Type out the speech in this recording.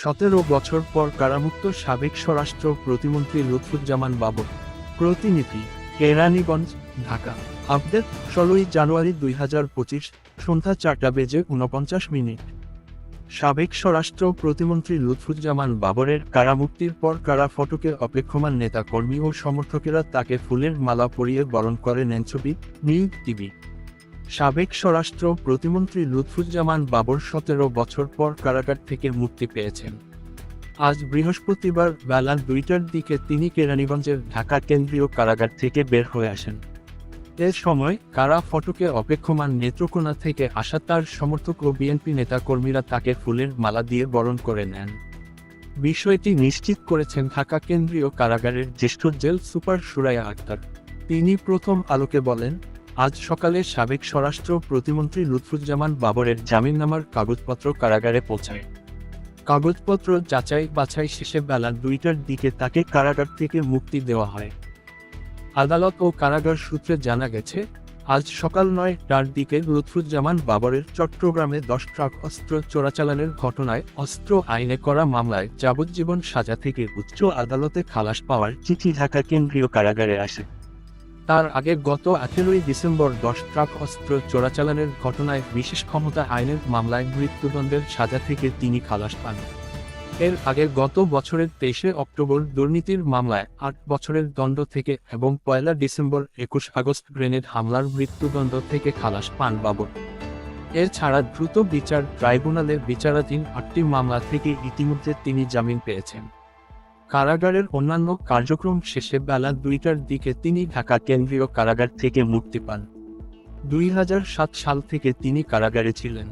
সতেরো বছর পর কারামুক্ত সাবেক স্বরাষ্ট্র প্রতিমন্ত্রী লুৎফুজ্জামান বাবর। প্রতিনিধি, কেরানীগঞ্জ, ঢাকা। আপডেট, ষোলোই জানুয়ারি দুই হাজার পঁচিশ, সন্ধ্যা চারটা বেজে উনপঞ্চাশ মিনিট। সাবেক স্বরাষ্ট্র প্রতিমন্ত্রী লুৎফুজ্জামান বাবরের কারামুক্তির পর কারা ফটকে অপেক্ষমান নেতা কর্মী ও সমর্থকেরা তাকে ফুলের মালা পরিয়ে বরণ করে নেন ছবি নিউজ টিভি। সাবেক স্বরাষ্ট্র প্রতিমন্ত্রী লুৎফুজ্জামান বাবর সতেরো বছর পর কারাগার থেকে মুক্তি পেয়েছেন। আজ বৃহস্পতিবার বেলা দুইটার দিকে তিনি কেরানীগঞ্জের ঢাকা কেন্দ্রীয় কারাগার থেকে বের হয়ে আসেন। এ সময় কারা ফটকে অপেক্ষমান নেত্রকোনা থেকে আসা তার সমর্থক ও বিএনপি নেতাকর্মীরা তাকে ফুলের মালা দিয়ে বরণ করে নেন। বিষয়টি নিশ্চিত করেছেন ঢাকা কেন্দ্রীয় কারাগারের জ্যেষ্ঠ জেল সুপার সুরাইয়া আক্তার। তিনি প্রথম আলোকে বলেন আজ সকালে সাবেক স্বরাষ্ট্র প্রতিমন্ত্রী লুৎফুজ্জামান বাবরের জামিননামার কাগজপত্র কারাগারে পৌঁছায়। কাগজপত্র যাচাই বাছাই শেষে বেলা দুইটার দিকে তাকে কারাগার থেকে মুক্তি দেওয়া হয়। আদালত ও কারাগার সূত্রে জানা গেছে, আজ সকাল নয়টার দিকে লুৎফুজ্জামান বাবরের চট্টগ্রামে দশ ট্রাক অস্ত্র চোরাচালানের ঘটনায় অস্ত্র আইনে করা মামলায় যাবজ্জীবন সাজা থেকে উচ্চ আদালতে খালাস পাওয়ার চিঠি ঢাকা কেন্দ্রীয় কারাগারে আসে। তার আগে গত আঠেরোই ডিসেম্বর দশ ট্রাক অস্ত্র চোরাচালানের ঘটনায় বিশেষ ক্ষমতা আইনের মামলায় মৃত্যুদণ্ডের সাজা থেকে তিনি খালাস পান। এর আগে গত বছরের তেইশে অক্টোবর দুর্নীতির মামলায় আট বছরের দণ্ড থেকে এবং পয়লা ডিসেম্বর একুশ আগস্ট গ্রেনেড হামলার মৃত্যুদণ্ড থেকে খালাস পান বাবর। এছাড়া দ্রুত বিচার ট্রাইব্যুনালে বিচারাধীন আটটি মামলা থেকে ইতিমধ্যে তিনি জামিন পেয়েছেন। কারাগারের অন্যান্য কার্যক্রম শেষে বেলা দুইটার দিকে তিনি ঢাকা কেন্দ্রীয় কারাগার থেকে মুক্তি পান। দুই হাজার সাত সাল থেকে তিনি কারাগারে ছিলেন।